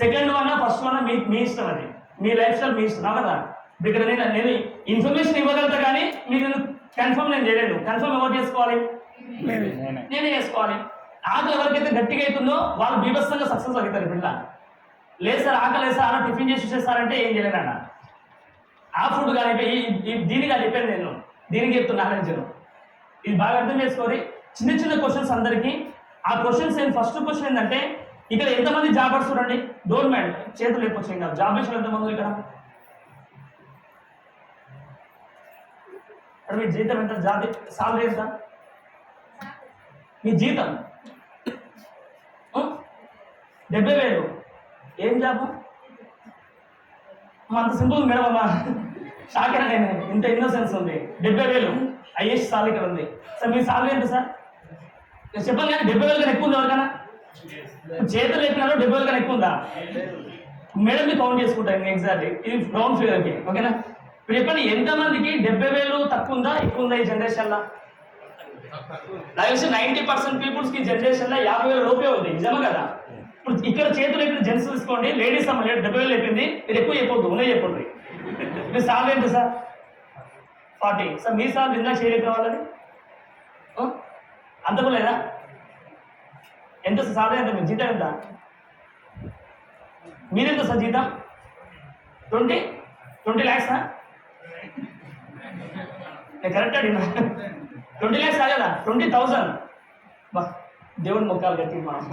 Second one first one మీ మీ ఇష్టం అది. మీ లైఫ్ స్టైల్ మీ ఇష్టం. కదా ఇక్కడ నేను నేను ఇన్ఫర్మేషన్ ఇవ్వగలుగుతా కానీ మీరు కన్ఫర్మ్ నేను చేయలేను కన్ఫర్మ్ ఎవరు చేసుకోవాలి? నేనే. చేసుకోవాలి. ఆకలి ఎవరికైతే గట్టిగా అవుతుందో వాళ్ళు బీభత్సంగా సక్సెస్ అవుతారు పిల్ల. లేదు సార్ ఆకలి లేదు సార్ అలా టిఫిన్ చేసి చేస్తారంటే ఏం చేయలేనన్న ఆ ఫుడ్ కానీ దీనికి అది చెప్పాను నేను. దీనికి చెప్తున్నా నాలెడ్జ్ ఇది బాగా అర్థం చేసుకోవాలి చిన్న చిన్న క్వశ్చన్స్ అందరికీ. ఆ క్వశ్చన్స్ ఏంటి ఫస్ట్ క్వశ్చన్ ఏంటంటే ఇక్కడ ఎంతమంది జాబర్స్ చూడండి? డోంట్ మైండ్ చేతులు లేకపోవచ్చు ఇంకా జాబ్ ఎంతమంది ఇక్కడ? మీ జీతం ఎంత? జాబ్ సాలరీ ఎంత? మీ జీతం? డెబ్బై వేలు. ఏం జాబు? అంత సింపుల్ మేడం అమ్మా. షాక్ అయినా నేను. ఇంత ఇన్నోసెన్స్ ఉంది. డెబ్బై వేలు. ఐఎస్ సాలరీ ఇక్కడ ఉంది. సార్ మీ సాలరీ ఎంత సార్? చెప్పాలి కానీ డెబ్బై వేలు కానీ ఎక్కువ ఉంది ఎవరికైనా? చేతులు ఎక్కినారో డెబ్బై వేలు కన్నా ఎక్కువ ఉందా? మేడం కౌంట్ చేసుకుంటాను ఎగ్జాక్ట్లీ ఇది రౌండ్ ఫిగర్కి ఓకేనా ఇప్పుడు చెప్పండి ఎంతమందికి డెబ్బై వేలు తక్కువ ఉందా ఎక్కువ ఉందా ఈ జనరేషన్లో నాకు తెలిసి నైంటీ పర్సెంట్ పీపుల్స్కి జనరేషన్లో యాభై వేల లోపే ఉంది నిజమే కదా? ఇప్పుడు ఇక్కడ చేతులు ఎక్కిన జెంట్స్ తీసుకోండి లేడీస్ అమ్మ డెబ్బై వేలు అయిపోయింది మీరు ఎక్కువ చెప్పొద్దు ఉన్నాయి చెప్పండి మీ సార్ ఎంత సార్? ఫార్టీ సార్ మీ సార్ ఇందా షేర్ అయిపోయిన వాళ్ళది? ఆ? లేదా? ఎంత సార్ ఎంత మీ జీతం ఎంత? మీరెంత సార్ జీతం? ట్వంటీ? ట్వంటీ ల్యాక్సా? నేను కరెక్ట్ అడిగినా? ట్వంటీ ల్యాక్స్ కాగదా ట్వంటీ థౌజండ్ బా దేవుని మొక్కాలు కట్టి మనం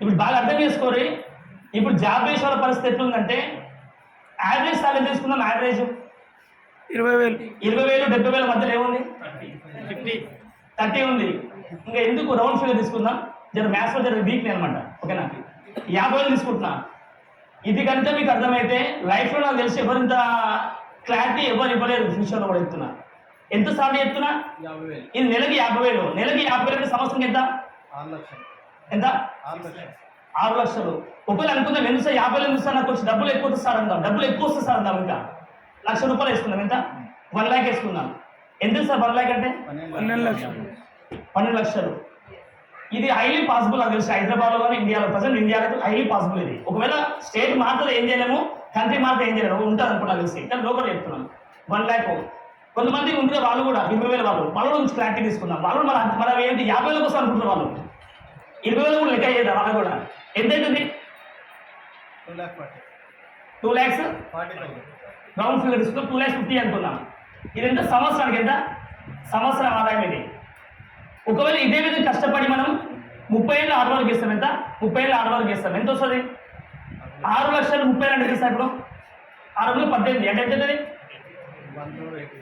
ఇప్పుడు బాగా అర్థం చేసుకోరి ఇప్పుడు జాబ్ చేసే వాళ్ళ పరిస్థితి ఎట్లుందంటే యావరేజ్ సాలరీ తీసుకుందాం యావరేజ్ ఇరవై వేలు. ఇరవై వేలు డెబ్బై వేల మధ్యలో ఏముంది? థర్టీ ఉంది. ఇంకా ఎందుకు రౌండ్ ఫిగర్ తీసుకుందాం? జర మ్యాథ్స్లో జర వీక్ అనమాట. ఓకేనా యాభై వేలు తీసుకుంటున్నా. ఇది కనుక మీకు అర్థమైతే లైఫ్లో నాకు తెలిసి ఎవరింత క్లారిటీ ఎవరు ఇవ్వలేరు ఫ్యూచర్లో కూడా చెప్తున్నా. ఎంత సార్లు చెప్తున్నా? ఇది నెలకి యాభై వేలు. నెలకి యాభై వేలు అంటే సంవత్సరం ఎంత? ఆరు లక్షలు. ఎంత? ఆరు లక్షలు. ఒకవేళ అనుకుందాం ఎంత సార్? యాభై వేలు ఎందుకు సార్? నాకు కొంచెం డబ్బులు ఎక్కువ వస్తుంది సార్ అందాం. డబ్బులు ఎక్కువ వస్తుంది సార్ అందాం ఇంకా. లక్ష రూపాయలు వేసుకుందాం. ఎంత? వన్ ల్యాక్ వేసుకుందాం. ఎంత సార్ వన్ ల్యాక్ అంటే? పన్నెండు లక్షలు. పన్నెండు లక్షలు. ఇది హైలీ పాసిబుల్ నాకు తెలిసి హైదరాబాద్లో కానీ ఇండియాలో ప్రజెంట్ ఇండియాలో హైలీ పాసిబుల్ ఇది. ఒకవేళ స్టేట్ మాత్రం ఏం చేయలేము కంట్రీ మాత్రం ఏం చేయలేము ఉంటుంది అనుకుంటా తెలిసి. కానీ లోకల్ చెప్తున్నాను. వన్ ల్యాక్ కొంతమంది ఉంటుంది వాళ్ళు కూడా ఇరవై వేల వాళ్ళు. వాళ్ళ నుంచి క్లారిటీ తీసుకుందాం. వాళ్ళు మన మన ఏంటి యాభై వేల కోసం అనుకుంటున్నారు వాళ్ళు. ఇరవై వేలు కూడా లెక్క చేయదా వాళ్ళు కూడా? ఎంత అవుతుంది? Two lakhs forty thousand round figure తీసుకుంటే టూ ల్యాక్స్ ఫిఫ్టీ అనుకుందాం. ఇది ఎంత? సంవత్సరానికి ఎంత? సంవత్సరం ఆదాయం ఇది. ఒకవేళ ఇదే విధంగా కష్టపడి మనం ముప్పై ఏళ్ళు ఆరు వరకు ఇస్తాం ఎంత? ముప్పై ఏళ్ళు ఆరు వరకు ఇస్తాం ఎంత వస్తుంది? ఆరు లక్షలు ముప్పై రెండు ఇస్తాం ఇప్పుడు. ఆరు వందలు పద్దెనిమిది. అంటే ఎంత అవుతుంది?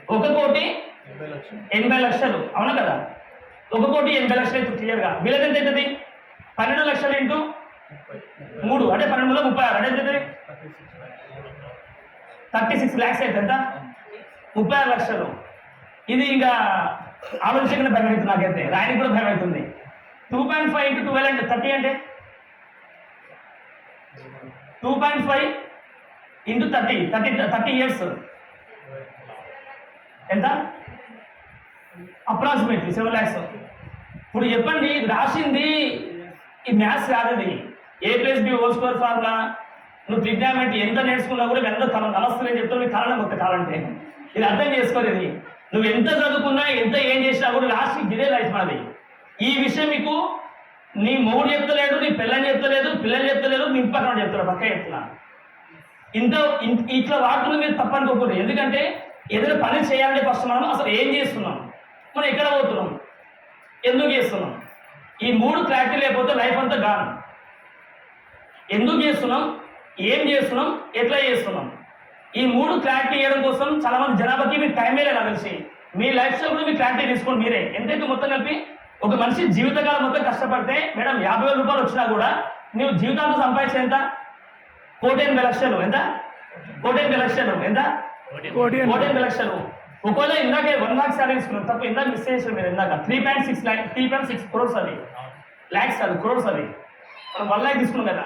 ఒక కోటి ఎనభై లక్షలు. అవునా కదా? ఒక కోటి ఎనభై లక్షలు అయితే క్లియర్గా వీళ్ళకి ఎంత అవుతుంది? పన్నెండు లక్షలు ఇంటూ మూడు. అంటే పన్నెండు వందల ముప్పై ఆరు. అంటే ఎంత అవుతుంది? థర్టీ సిక్స్ ల్యాక్స్ అవుతుంది ఎంత? ముప్పై ఆరు లక్షలు. ఇది ఇంకా ఆలోచించకుండా భయం అవుతుంది నాకైతే. రాయనికి కూడా భయం అవుతుంది. Two point five into twelve అంటే థర్టీ అంటే? Two point five into thirty thirty thirty years ఎంత? అప్రాక్సిమేట్లీ సెవెన్ ల్యాక్స్ ఇప్పుడు చెప్పండి ఇది రాసింది ఈ మ్యాథ్స్ కాదు ఇది. A plus B whole square formula నువ్వు ట్రిగ్నామెట్రీ ఎంత నేర్చుకున్నా కూడా ఎంత నమస్తే నేను చెప్తాను మీకు కారణం ఒక కావాలంటే ఇది అర్థం చేసుకోరు ఇది నువ్వు ఎంత చదువుకున్నా ఎంత ఏం చేసినా కూడా లాస్ట్కి ఇదే లైఫ్ మనది. ఈ విషయం మీకు నీ మొగుడు చెప్తలేడు నీ పిల్లని చెప్తలేదు పిల్లలు చెప్తలేదు మీ ఇంటి పక్కన చెప్తారు పక్క చెప్తున్నా. ఇంత ఇట్లా వాటిని మీరు తప్పనుకోకూడదు ఎందుకంటే ఏదైనా పని చేయాలంటే ఫస్ట్ మనం అసలు ఏం చేస్తున్నాం? మనం ఎక్కడ పోతున్నాం? ఎందుకు చేస్తున్నాం? ఈ మూడు క్లారిటీ లేకపోతే లైఫ్ అంతా గాను ఎందుకు చేస్తున్నాం? ఏం చేస్తున్నాం? ఎట్లా చేస్తున్నాం? ఈ మూడు క్లారిటీ ఇవ్వడం కోసం చాలా మంది జనాభాకి మీకు టైమే లేదు తెలిసి మీ లైఫ్ స్టైల్ కూడా మీరు క్లారిటీ తీసుకోండి మీరే. ఎంతైతే మొత్తం కలిపి ఒక మనిషి జీవితకాలం మొత్తం కష్టపడితే మేడం యాభై వేల రూపాయలు వచ్చినా కూడా నువ్వు జీవితాంతం సంపాదించే ఎంత? కోటి ఎనభై లక్షలు. ఎంత? కోటి ఎనభై లక్షలు. ఎంత? కోటి ఎనభై. ఎనభై లక్షలు. ఒకవేళ ఇందాకే వన్ లాక్ శాలరీ తీసుకున్నాం తప్ప ఇందాక మిస్ చేసారు మీరు ఇందాక. Three point six lakh three point six crores అది. ల్యాక్స్ అది క్రోర్స్ అది. మనం వన్ ల్యాక్ తీసుకున్నాం కదా.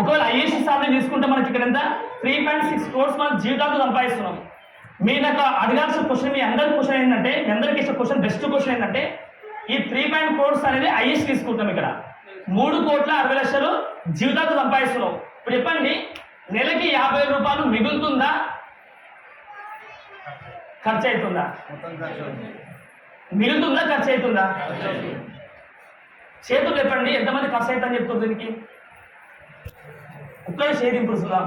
ఒకవేళ ఐఏఎస్ శాలరీ తీసుకుంటే మనకి ఇక్కడ ఎంత? త్రీ పాయింట్ సిక్స్ క్రోర్స్ మనం జీవితాంతం సంపాదిస్తున్నాం. మీ నాకు అడగాల్సిన క్వశ్చన్ మీ అందరి క్వశ్చన్ ఏంటంటే మీ అందరికి ఇచ్చే క్వశ్చన్ బెస్ట్ క్వశ్చన్ ఏంటంటే ఈ త్రీ పాయింట్ క్రోర్స్ అనేది ఐఎస్ తీసుకుంటాం ఇక్కడ. మూడు కోట్ల అరవై లక్షలు జీవితాంతం సంపాదిస్తున్నావు ఇప్పుడు చెప్పండి నెలకి యాభై రూపాయలు మిగులుతుందా? ఖర్చు అవుతుందా. మిగులుతుందా ఖర్చు అవుతుందా ఖర్చు అవుతుంది. చేతులు చెప్పండి ఎంతమంది ఖర్చు అవుతుందని చెప్తుంది దీనికి? చేతి ఇప్పుడు సుధా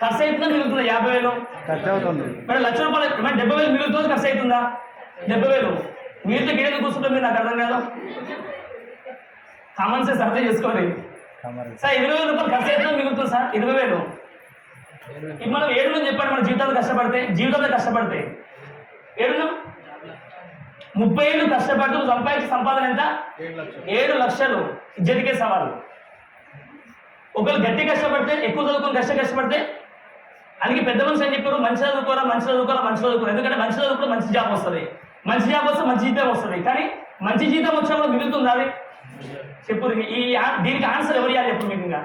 ఖర్చు అవుతుందా మిగులుతుందా? యాభై వేలు. ఖర్చు అవుతుంది. మరి లక్ష రూపాయలు మరి డెబ్బై వేలు మిగులుతుంది? ఖర్చు అవుతుందా డెబ్బై వేలు. మీతో గిడేది కూర్చుంటే మీరు నాకు అర్థం కాదు. కామన్ సెన్స్ అర్థం చేసుకోవాలి సార్ ఇరవై వేల రూపాయలు ఖర్చు అవుతుందా మిగులుతుంది సార్? ఇరవై వేలు. ఇది మనం ఏడు చెప్పండి మన జీవితాలు కష్టపడితే జీవితంలో కష్టపడితే. ఏడు ముప్పై ఏళ్ళు కష్టపడుతూ సంపాదించే సంపాదన ఎంత? ఏడు లక్షలు. ఏడు లక్షలు. ఇజ్జతికే సవాలు. ఒకరు గట్టి కష్టపడితే ఎక్కువ చదువుకొని కష్ట కష్టపడితే అందుకే పెద్ద మనిషి అని చెప్పారు? మంచి చదువుకోరా మంచి చదువుకోరా మంచి చదువుకోరా. ఎందుకంటే మంచి చదువుకుంటే మంచి జాబ్ వస్తుంది. మంచి జాబ్ వస్తే మంచి జీతం వస్తుంది. కానీ మంచి జీతం వచ్చినప్పుడు మిగులుతుంది అది? చెప్పు ఈ దీనికి ఆన్సర్ ఎవరు ఇవ్వాలి చెప్పు మీకు ఇంకా?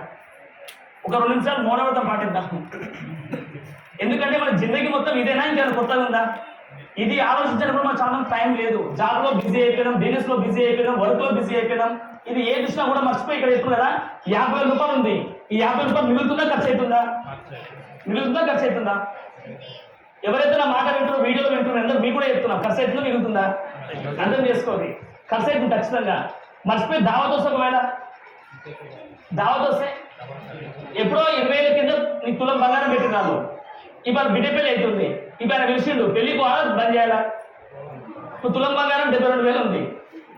ఒక రెండు నిమిషాలు మౌనవ్రతం పాటిద్దాం. ఎందుకంటే మన జిందగీ మొత్తం ఇదేనా? ఇంకా కొత్తగా ఉందా? ఇది ఆలోచించినప్పుడు మనకు చాలా టైం లేదు. జాబ్లో బిజీ అయిపోయినాం బిజినెస్లో బిజీ అయిపోయినాం వర్క్లో బిజీ అయిపోయినాం. ఇది ఏ చూసినా కూడా మర్చిపోయి ఇక్కడ చెప్తుంది యాభై వేల రూపాయలు ఉంది. ఈ యాభై రూపాయలు మిగులుతుందా ఖర్చు అవుతుందా? మిగులుతుందా ఖర్చు అవుతుందా? ఎవరైతే నా మాట వింటారో వీడియోలో వింటున్నారో అందరూ మీకు కూడా చెప్తున్నా ఖర్చు అవుతుందో మిగులుతుందా? అర్థం చేసుకోండి. ఖర్చు అవుతుంది ఖచ్చితంగా. మర్చిపోయి దావత్ వస్తే ఒకవేళ. దావత్ వస్తే ఎప్పుడో ఇరవై ఏళ్ళ కింద నీకు తులం బంగారం పెట్టినాను ఇప్పుడు బిడ్డ పెళ్ళి అవుతుంది. ఇప్పుడు ఆయన పిలిచిండు పెళ్ళి పోవాలా? బంద్ చేయాలా? తులం బంగారం డెబ్బై రెండు వేలు ఉంది.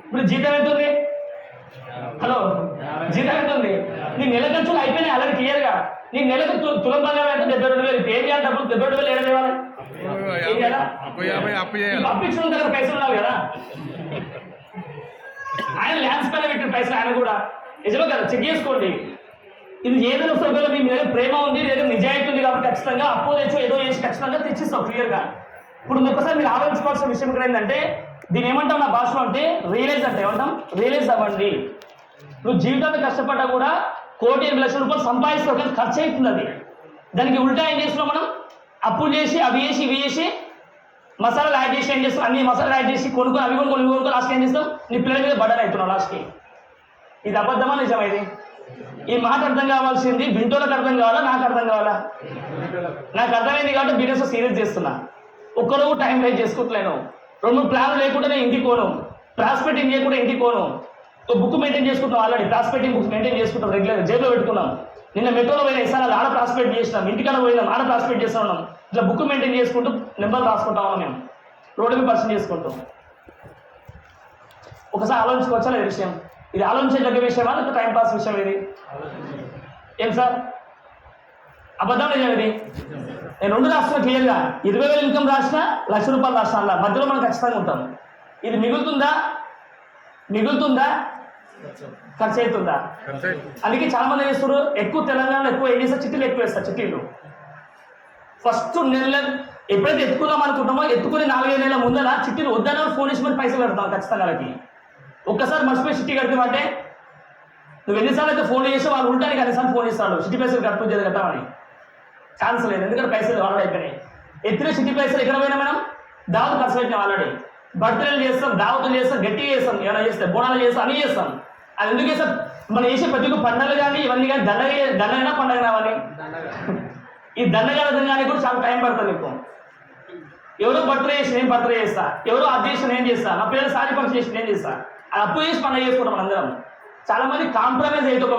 ఇప్పుడు జీతం ఎంత ఉంది? హలో జీతం ఉంది? నీ నెల ఖర్చులు అయిపోయినాయి అలాగే క్లియర్గా నీ నెలకు తులం బంగారం ఎంత? డెబ్బై రెండు వేలు. ఏం చేయాలి డబ్బులు? డెబ్బై రెండు వేలు ఏడు అప్పించిన దగ్గర పైసలు ఉన్నావు కదా. ఆయన ల్యాండ్స్ పైన పెట్టిన పైసలు ఆయన కూడా. నిజమే కదా? చెక్ చేసుకోండి. ఇది ఏదైనా ఒకవేళ మీ మీద ప్రేమ ఉంది లేదా నిజాయితీ ఉంది కాబట్టి ఖచ్చితంగా అప్పు తెచ్చో ఏదో చేసి ఖచ్చితంగా తెచ్చిస్తావు క్లియర్గా ఇప్పుడు ఒక్కసారి మీరు ఆలోచించుకోవాల్సిన విషయం ఇక్కడ ఏంటంటే దీని ఏమంటాం నా భాషలో అంటే రియలైజ్ అంటే. ఏమంటాం? రియలైజ్ అవ్వండి. నువ్వు జీవితాన్ని కష్టపడ్డా కూడా కోటి ఎనిమిది లక్షల రూపాయలు సంపాదిస్తావు కానీ ఖర్చు అవుతుంది అది దానికి ఉల్టా ఏం చేస్తున్నావు మనం? అప్పులు చేసి అవి చేసి ఇవి చేసి మసాలాలు యాడ్ చేసి ఏం చేస్తాం అన్ని మసాలాలు యాడ్ చేసి కొనుక్కొని అవి కొనుక్కొని ఇవి కొనుక్కొని లాస్ట్కి ఏం చేస్తాం నీ పిల్లల మీద బడ్డర్ అవుతున్నావు లాస్ట్కి. ఇది అబద్ధమా నిజమా ఇది? ఈ మాట అర్థం కావాల్సింది బింటోలకు అర్థం కావాలా నాకు అర్థం కావాలా? నాకు అర్థమైంది కాబట్టి బిజినెస్ సీరియస్ చేస్తున్నా. ఒక్కరోజు టైం వేస్ట్ చేసుకోవట్లేను రెండు ప్లాన్లు లేకుండా నేను ఇంటికి పోను. ప్రాస్పెక్టింగ్ చేయకుండా ఇంటికి పోను. బుక్ మెయింటైన్ చేసుకుంటాం ఆల్రెడీ ప్రాస్పెక్టింగ్ బుక్స్ మెయింటైన్ చేసుకుంటాం రెగ్యులర్ జేబులో పెట్టుకున్నాం. నిన్న మెట్రోలో పోయిన ఇస్తాను ఆడ ప్రాస్పెక్ట్ చేసినాం. ఇంటికాడ పోయినాం ఆడ ప్రాస్పెక్ట్ చేస్తూ ఉన్నాం. ఇట్లా బుక్ మెయింటైన్ చేసుకుంటూ నెంబర్ రాసుకుంటాం మేము. రోడ్డు మీద పర్సన్ చేసుకుంటాం. ఒకసారి ఆలోచించుకోవచ్చా లేదు విషయం? ఇది ఆలోచించదగ్గ విషయమా లేకపోతే టైం పాస్ విషయం ఇది? ఏం సార్? అబద్ధం నిజం ఇది? నేను రెండు రాసిన క్లియర్గా ఇరవై వేలు ఇన్కమ్ రాసిన లక్ష రూపాయలు రాసిన మధ్యలో మనం ఖచ్చితంగా ఉంటాం. ఇది మిగులుతుందా? మిగులుతుందా? ఖర్చు అవుతుందా అందుకే చాలా మంది చేస్తారు ఎక్కువ తెలంగాణలో ఎక్కువ ఏం చేస్తారు? చిట్టీలు ఎక్కువ వేస్తారు చిట్టీలు. ఫస్ట్ నెల ఎప్పుడైతే ఎత్తుకుందాం అనుకుంటామో ఎత్తుకుని నాలుగైదు నెలల ముందర చిట్టీలు వద్దన ఫోన్ చేసి మరి పైసలు పెడతాం ఖచ్చితంగా వాళ్ళకి. ఒక్కసారి మర్చిపోయి చిట్టి కడితే అంటే నువ్వు ఎన్నిసార్లు అయితే ఫోన్ చేసి వాళ్ళు ఉంటానికి అన్నిసార్లు ఫోన్ చేస్తాడు చిట్టి పైసలు కట్టు చేయాలి కట్టామని ఛాన్స్ లేదు. ఎందుకంటే పైసలు ఆల్రెడీ అయిపోయినాయి ఎత్తిన చిట్టి పైసలు ఎక్కడ పోయినా మనం దావత్ ఖర్చు పెట్టినాం ఆల్రెడీ బర్త్డేలు చేస్తాం దావతులు చేస్తాం గట్టిగా చేస్తాం ఏమైనా చేస్తే బోనాలు చేస్తాం అన్నీ చేస్తాం. అది ఎందుకు సార్ మనం చేసే ప్రతి ఒక్క పండుగలు కానీ ఇవన్నీ కానీ దండగ దండగైనా పండగ రావాలి. ఈ దండగలదం కానీ కూడా చాలా టైం పడుతుంది మీకు ఎవరో బర్త్డే చేసి నేను బర్త్డే చేస్తా ఎవరో అది చేసి నేను చేస్తా నా పిల్లలు సారీ ఫంక్షన్ చేసి నేను చేస్తా. అది అప్పు చేసి పండుగ చేసుకుంటాం మనందరం. చాలా మంది కాంప్రమైజ్ అయితే ఒక